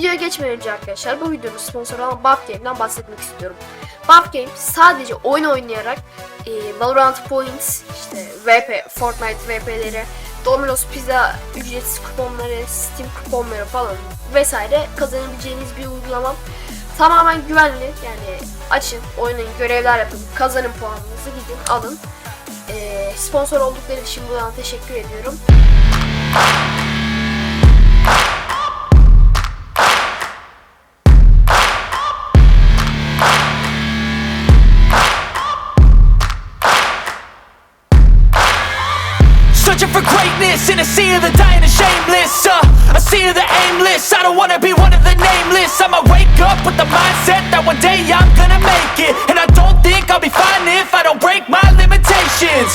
videoya geçmeden önce arkadaşlar bu videonun sponsoru olan Buff Game'den bahsetmek istiyorum. Buff Game sadece oyun oynayarak e, Valorant Points, işte VP, Fortnite VP'leri, Domino's Pizza ücretsiz kuponları, Steam kuponları falan vesaire kazanabileceğiniz bir uygulama. Tamamen güvenli yani açın, oynayın, görevler yapın, kazanın puanınızı gidin alın. E, sponsor oldukları için buradan teşekkür ediyorum. Of the dying and shameless uh, sea of the aimless I don't wanna be one of the nameless I'ma wake up with the mindset that one day I'm gonna make it And I don't think I'll be fine if I don't break my limitations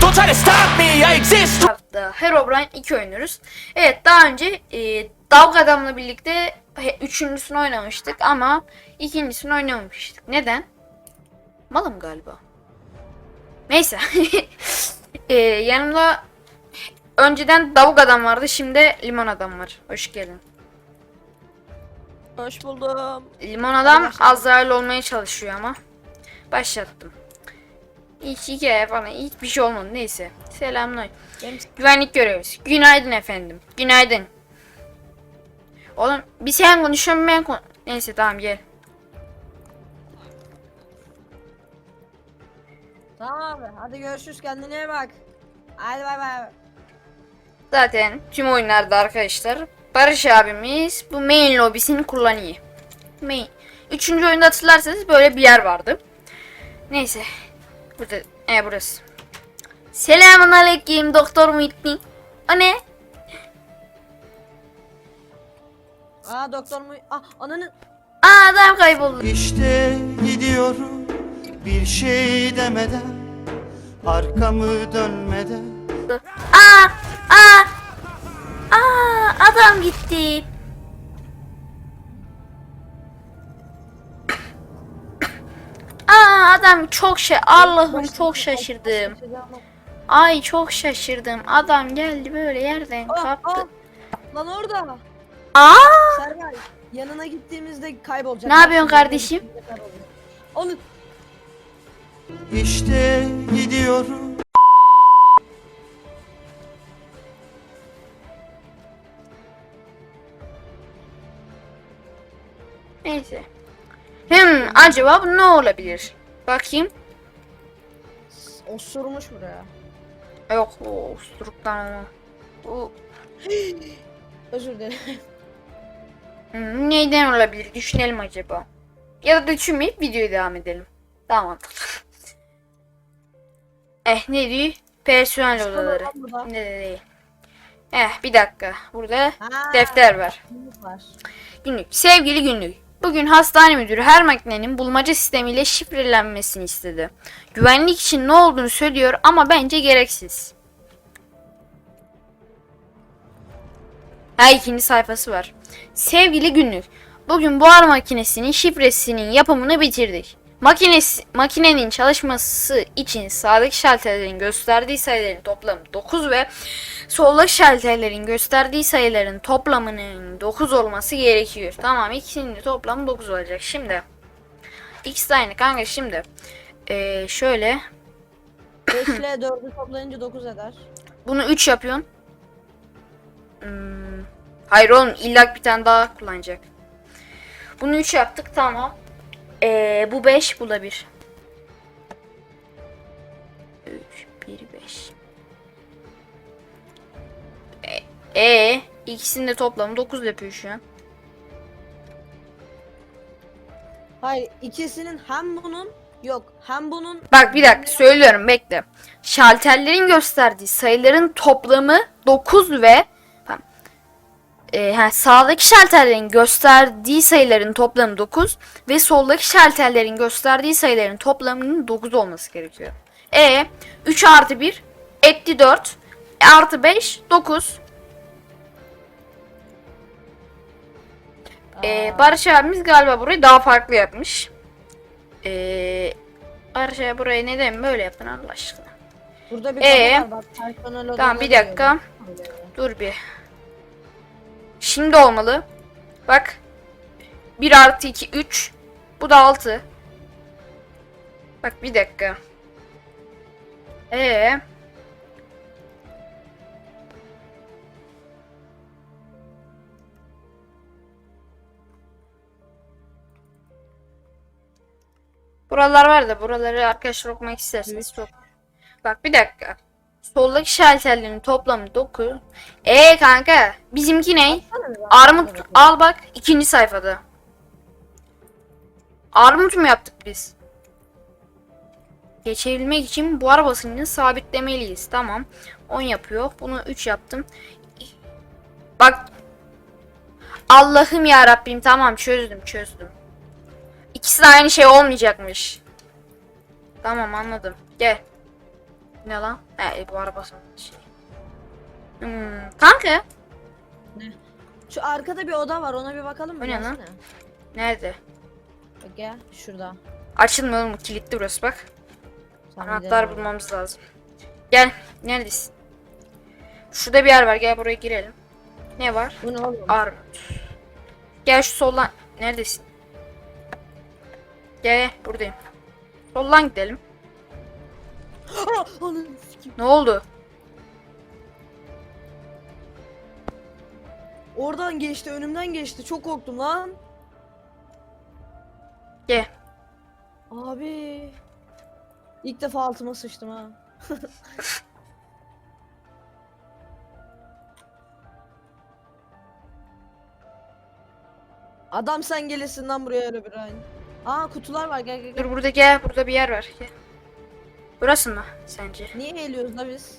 Don't try to stop me, I exist Herobrine 2 oynuyoruz. Evet daha önce e, Dalga Adam'la birlikte üçüncüsünü oynamıştık ama ikincisini oynamamıştık. Neden? Malım galiba. Neyse. e, yanımda önceden Davuk Adam vardı şimdi Limon Adam var. Hoş geldin. Hoş buldum. Limon Adam. Azrail olmaya çalışıyor ama. Başlattım. Hiç hikaye falan hiçbir şey olmadı neyse. Selamlar. Güvenlik görevlisi. Günaydın efendim. Günaydın. Oğlum bir sen konuşuyorsun ben kon... Neyse tamam gel. Tamam abi. Hadi görüşürüz. Kendine iyi bak. Hadi bay bay. Zaten tüm oyunlarda arkadaşlar Barış abimiz bu main lobisini kullanıyor. Main. Üçüncü oyunda hatırlarsanız böyle bir yer vardı. Neyse. Burada. E burası. Selamun aleyküm doktor Muhittin. O ne? Aa doktor mu? Ah ananı. Aa adam kayboldu. İşte gidiyorum bir şey demeden Arkamı dönmeden Aa! Aa! Aa! Adam gitti. Aa adam çok şey Allah'ım çok şaşırdım. Ay çok şaşırdım. Adam geldi böyle yerden Aa, kaptı. aa. Lan orada. Aa! Server. Yanına gittiğimizde kaybolacak. Ne yapıyorsun kardeşim? Onu İşte gidiyorum Neyse. Hmm, acaba bu ne olabilir? Bakayım. osurmuş buraya. Yok o usturuktan ama. Bu Özür dilerim. Hmm, neyden olabilir? Düşünelim acaba. Ya da düşünmeyip videoya devam edelim. Tamam. Eh ne diyor? Personel odaları. Ne de değil. Eh bir dakika. Burada Ha, defter var. günlük var. Günlük. Sevgili günlük. Bugün hastane müdürü her makinenin bulmaca sistemiyle şifrelenmesini istedi. Güvenlik için ne olduğunu söylüyor ama bence gereksiz. Ha ikinci sayfası var. Sevgili günlük. Bugün buhar makinesinin şifresinin yapımını bitirdik. Makinesi, makinenin çalışması için sağdaki şalterlerin gösterdiği sayıların toplamı 9 ve soldaki şalterlerin gösterdiği sayıların toplamının 9 olması gerekiyor. Tamam ikisinin de toplamı 9 olacak. Şimdi x de aynı kanka şimdi eee, şöyle 5 ile 4'ü toplayınca 9 eder. bunu 3 yapıyorsun. Hmm, hayır oğlum illa bir tane daha kullanacak. Bunu 3 yaptık tamam. Ee, bu 5 bu da 1. 3 1 5. E, e ikisinin de toplamı 9 yapıyor şu an. Hayır ikisinin hem bunun yok hem bunun Bak bir dakika söylüyorum bekle. Şalterlerin gösterdiği sayıların toplamı 9 ve Ee, ha, sağdaki şalterlerin gösterdiği sayıların toplamı 9 ve soldaki şalterlerin gösterdiği sayıların toplamının 9 olması gerekiyor. E 3 artı 1 etti 4 artı 5 9 Ee, Barış abimiz galiba burayı daha farklı yapmış. Ee, Barış abi burayı neden böyle yaptın Allah aşkına? burada bir Ee? var bak. Tamam bir dakika. Dur bir. Şimdi olmalı. Bak. 1 artı 2 3. Bu da 6. Bak bir dakika. Ee. Buralar var da buraları arkadaşlar okumak isterseniz çok. Bak bir dakika. Soldaki şalterlerin toplamı 9. Ee kanka bizimki ne? Armut al bak ikinci sayfada. Armut mu yaptık biz? Geçebilmek için buhar basıncını sabitlemeliyiz. Tamam. 10 yapıyor. Bunu 3 yaptım. Bak. Allah'ım ya Rabbim tamam çözdüm çözdüm. İkisi de aynı şey olmayacakmış. Tamam anladım. Gel. Ne lan? He buhar basıncı şey. Hmm, kanka. Şu arkada bir oda var ona bir bakalım mı? O ne lan? Nerede? Bak gel şurada. Açılmıyor oğlum kilitli burası bak. Sen Anahtar bulmamız lazım. Gel. Neredesin? Şurada bir yer var. Gel buraya girelim. Ne var? Bu ne oğlum? Armut. Gel şu soldan. Neredesin? Gel buradayım. Soldan gidelim. Ah, ananı sikeyim. Ne oldu? Oradan geçti önümden geçti çok korktum lan. Gel. Abi. İlk defa altıma sıçtım ha. Adam sen gelirsin lan buraya öyle bir aynı. Aa kutular var gel gel gel. Dur burada gel. Burada bir yer var. Gel. Burası mı sence? Niye eğiliyoruz da biz?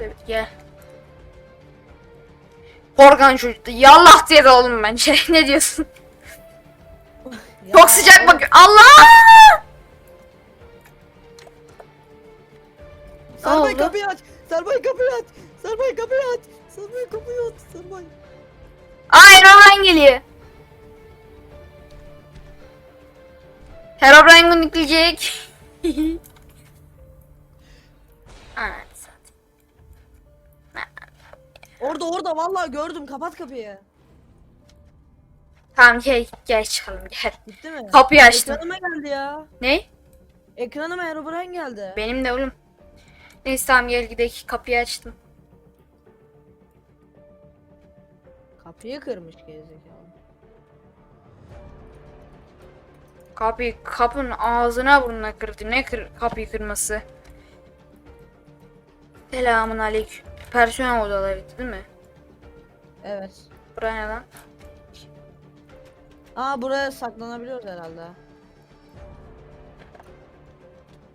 Evet gel. Korkan çocuk. Yallah diye de oğlum bence. ne diyorsun? Ya, Çok sıcak bakıyor. Allah! Serbay oldu? kapıyı aç. Serbay kapıyı aç. Serbay kapıyı aç. Serbay kapıyı aç. Serbay. Aa Herobrine geliyor. Herobrine bunu yükleyecek. Satayım. Orada orada vallahi gördüm. Kapat kapıyı. Tamam gel, gel çıkalım gel. Gitti mi? Kapıyı açtım. Ekranıma geldi ya. Ne? Ekranıma Herobrine geldi. Benim de oğlum. Neyse tamam gel gidelim kapıyı açtım. Kapıyı kırmış gerizekalı. Kapıyı kapının ağzına burnuna kırdı. Ne kır, kapıyı kırması? Selamun aleyküm. Personel odaları değil mi? Evet. Buraya ne lan? Aa buraya saklanabiliyoruz herhalde.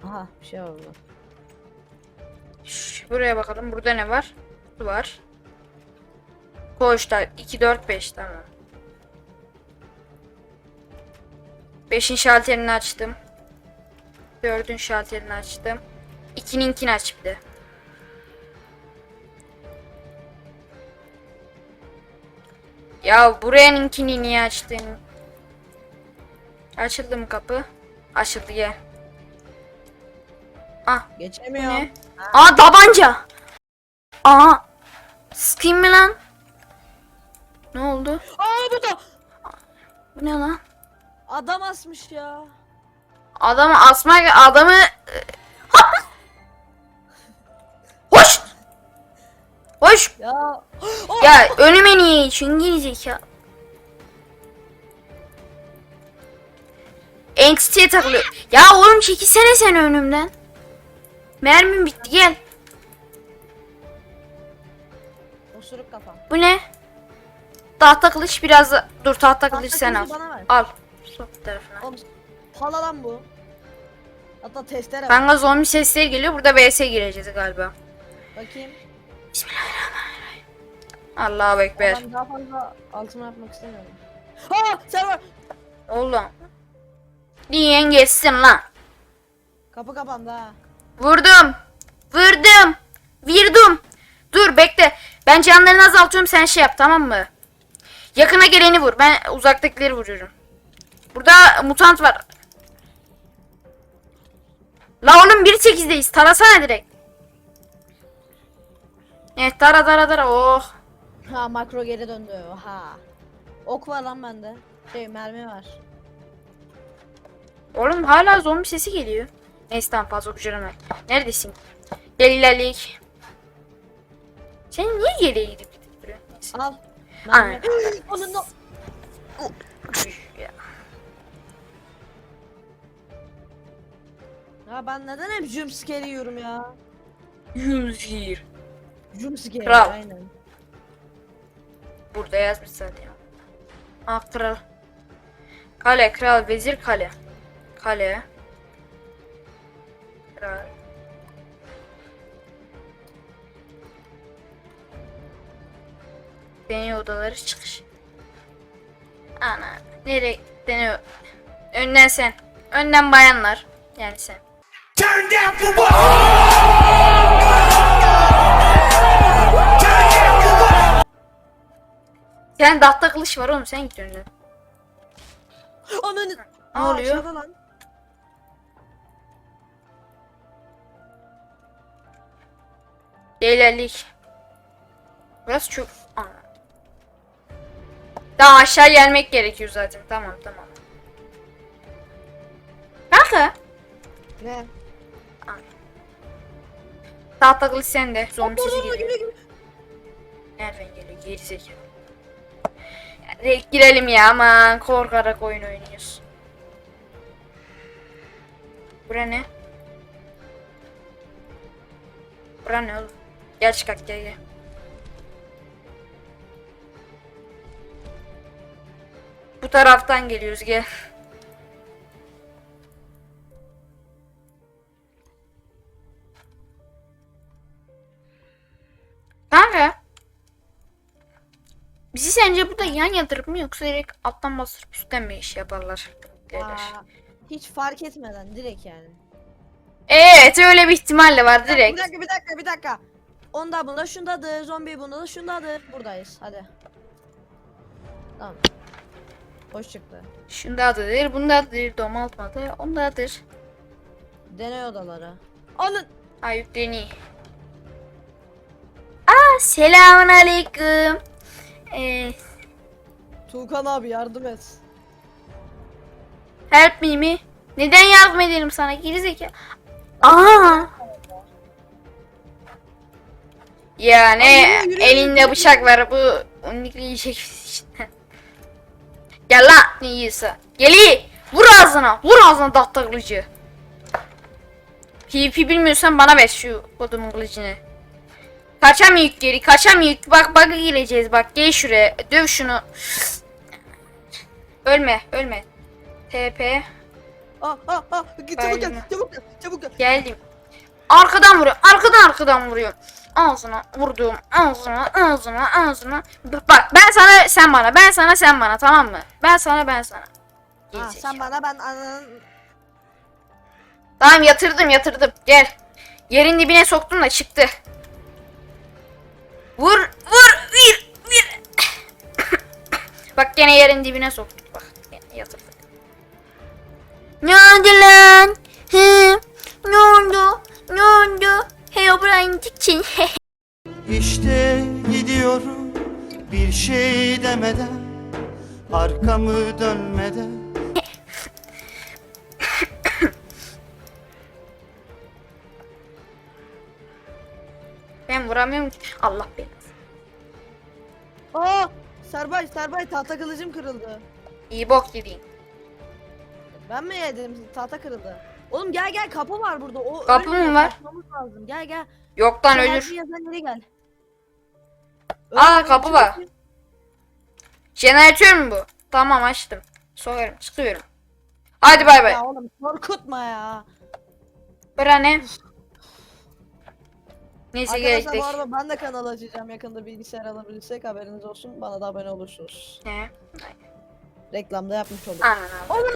Aha bir şey var burada. Şş, buraya bakalım. Burada ne var? Su var. Koğuşlar 2 4 5 tamam. 5'in şalterini açtım. 4'ün şalterini açtım. 2'ninkini aç bir de. Ya buraya'nınkini niye açtın? Açıldı mı kapı? Açıldı gel. Ah Geçemiyorum. ne? Aa tabanca. Aa. Sıkayım mı lan? Ne oldu? Aa bu da Bu ne lan? Adam asmış ya. Adamı asmak adamı Hoş. Hoş. Ya Ya önüme niye için gerizekalı. Entity'ye takılıyor. Ya oğlum çekilsene sen önümden. Mermim bitti gel. osuruk kafam. Bu ne? Tahta kılıç biraz da... Dur tahta kılıç sen al. Al. Sol tarafına. Oğlum pala lan bu. Hatta testere var. Kanka zombi sesleri geliyor. Burada VS gireceğiz galiba. Bakayım. Allahu Ekber. Ben daha fazla altıma yapmak istemiyorum. Ha sen var. Oğlum. Diyen geçsin lan. Kapı kapandı ha. Vurdum. Vurdum. Vurdum. Dur bekle. Ben canlarını azaltıyorum sen şey yap tamam mı? Yakına geleni vur. Ben uzaktakileri vuruyorum. Burada mutant var. La oğlum 1.8'deyiz. Tarasana direkt. Evet tara tara tara. Oh. Ha makro geri döndü. Ha. Ok var lan bende. Şey mermi var. Oğlum hala zombi sesi geliyor. Neyse tamam fazla kucağına. Neredesin? Gel ilerleyek. Sen niye geriye gidip gidip duruyorsun? Al. Mermi. Onun da... Ya. Ben neden hep jumpscare yiyorum ya? Yunzir. Jumpscare Kral. aynen. Burada yazmış zaten. Ah kral. Kale, kral, vezir, kale. Kale. Kral. Deney odaları çıkış. Ana. Nereye deniyor? Önden sen. Önden bayanlar. Yani sen. Sen tahta kılıç var oğlum sen git önden. Ananı... Ne Aa, oluyor? aşağıda lan. İlerlik. Burası çok... Ana. Daha aşağı gelmek gerekiyor zaten. Tamam tamam. Kanka. Ne? Tahta kılıç sende. Zombi sesi geliyor. Nereden geliyor? Geri zekalı. Girelim ya aman korkarak oyun oynuyoruz. Bura ne? Bura ne oğlum? Gel çıkak gel gel. Bu taraftan geliyoruz gel. Bizi sence burada yan yatırıp mı yoksa direkt alttan bastırıp üstten mi iş yaparlar? Aa, hiç fark etmeden direkt yani. Evet öyle bir ihtimal de var Bir direkt. dakika bir dakika bir dakika. Onda bunda şundadır. Zombi bunda da şundadır. Buradayız hadi. Tamam. Hoş çıktı. Şundadır, bundadır, domaltmadır, ondadır. Deney odaları. Anın. Ay yükleni. Aa selamun aleyküm. Ee, Tuğkan abi yardım et. help me mi? Neden yardım edelim sana gerizekalı? Aa. Ya ne Ay, yürü, yürü, elinde yürü, bıçak var bu unikli yiyecek işte. Gel lan ne yiyorsa. Geli vur ağzına vur ağzına tahta kılıcı. PvP bilmiyorsan bana ver şu kodumun kılıcını. Kaçamayık geri kaçamayık bak bug'a gireceğiz bak gel şuraya döv şunu. Ölme ölme. TP Ah ah ah. Çabuk gel. Çabuk gel. Çabuk gel. Geldim. Arkadan vuruyor. Arkadan arkadan vuruyor. Ağzına vurduğum ağzına ağzına ağzına. Bak ben sana sen bana ben sana sen bana tamam mı? Ben sana ben sana. Ha, Gerizekalı. sen bana ben ananın. Tamam yatırdım yatırdım. Gel. Yerin dibine soktum da çıktı. Vur vur vir vir. Bak gene yerin dibine soktuk bak. Yatırdık. Ne oldu lan? He? Ne oldu? Ne oldu? Herobrine için. İşte gidiyorum bir şey demeden Arkamı dönmeden vuramıyorum ki. Allah beni. Aa! Serbay Serbay tahta kılıcım kırıldı. İyi bok yedin. Ben mi yedim? Tahta kırıldı. Oğlum gel gel kapı var burada. O Kapı ölmüyor, mı var? kaçmamız lazım. Gel gel. Yoktan Sen ölür. her yazan yere gel. Aa, kapı var. Jeneratör mü bu? Tamam açtım. Sokarım çıkıyorum. Hadi bay bay. Ya oğlum korkutma ya. Bura ne? Neyse Arkadaşlar gerek bu arada ben de kanal açacağım yakında bilgisayar alabilirsek haberiniz olsun. Bana da abone olursunuz. Ne? Reklamda yapmış olduk. Anan abi.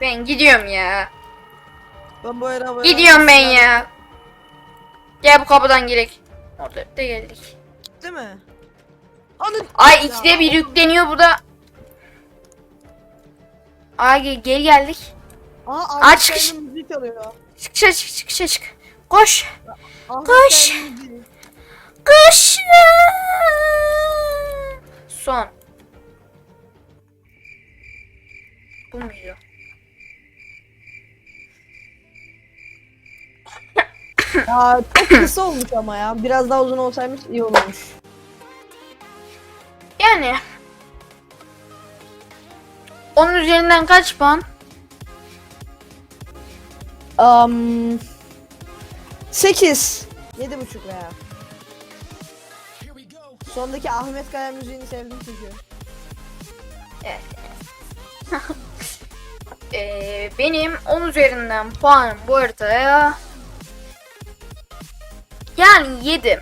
Ben gidiyorum ya. Ben bu ara abone Gidiyorum ben ya. Gel bu kapıdan girek. Orada da geldik. Değil mi? Anın. Ay ikide bir yükleniyor burada. Ay gel, gel geldik. Aa, Aç Aç kış. müzik çalıyor. Çık çık çık çık çık. Koş. Koş. Koş. Son. Bu muydu? Ya çok kısa olmuş ama ya. Biraz daha uzun olsaymış iyi olurmuş. Yani. Onun üzerinden kaç puan? Um, 8. 7,5 veya. Sondaki Ahmet Kaya müziğini sevdim çünkü. Ee, benim 10 üzerinden puanım bu haritaya yani 7.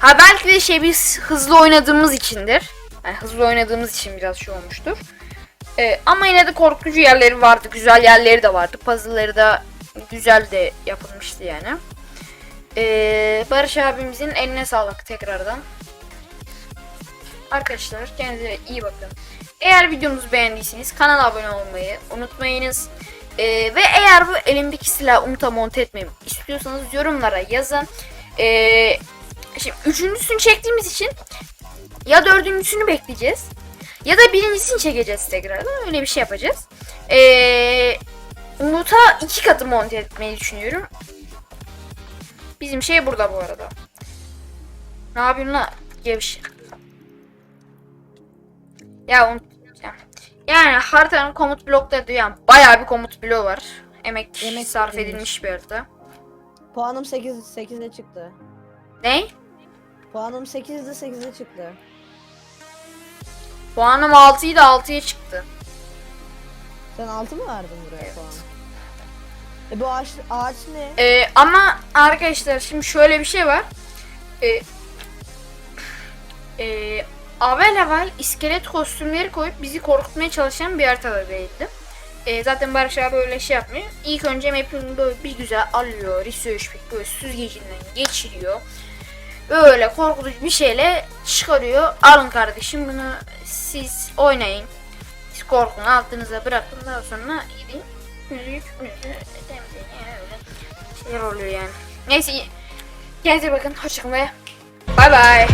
Ha belki de şey biz hızlı oynadığımız içindir. Yani hızlı oynadığımız için biraz şey olmuştur. Ee, ama yine de korkutucu yerleri vardı, güzel yerleri de vardı. Puzzle'ları da güzel de yapılmıştı yani. Ee, Barış abimizin eline sağlık tekrardan. Arkadaşlar kendinize iyi bakın. Eğer videomuzu beğendiyseniz kanala abone olmayı unutmayınız. Ee, ve eğer bu elimdeki silahı Umut'a monte etmemi istiyorsanız yorumlara yazın. Ee, şimdi üçüncüsünü çektiğimiz için ya dördüncüsünü bekleyeceğiz ya da birincisini çekeceğiz tekrardan. Öyle bir şey yapacağız. Ee, Umut'a iki katı monte etmeyi düşünüyorum. Bizim şey burada bu arada. Ne yapıyorsun lan? Gevşek. Ya unutacağım. Yani haritanın komut blokları diyor yani bayağı bir komut bloğu var. Emek, Emek sarf edilmiş bir harita. Puanım 8 8'e çıktı. Ne? Puanım 8'de 8'e çıktı. Puanım 6 idi 6'ya çıktı. Sen 6 mı verdin buraya puan? E bu ağaç, ağaç ne? Ee, ama arkadaşlar şimdi şöyle bir şey var. Ee, ee, avel avel iskelet kostümleri koyup bizi korkutmaya çalışan bir haritada değildi. Ee, zaten Barış abi öyle şey yapmıyor. İlk önce map'ini böyle bir güzel alıyor. Research pick böyle süzgecinden geçiriyor. Böyle korkutucu bir şeyle çıkarıyor. Alın kardeşim bunu siz oynayın. Siz korkun altınıza bırakın daha sonra Sinir oluyor yani. Neyse. Kendinize bakın. Hoşçakalın ve Bye bye.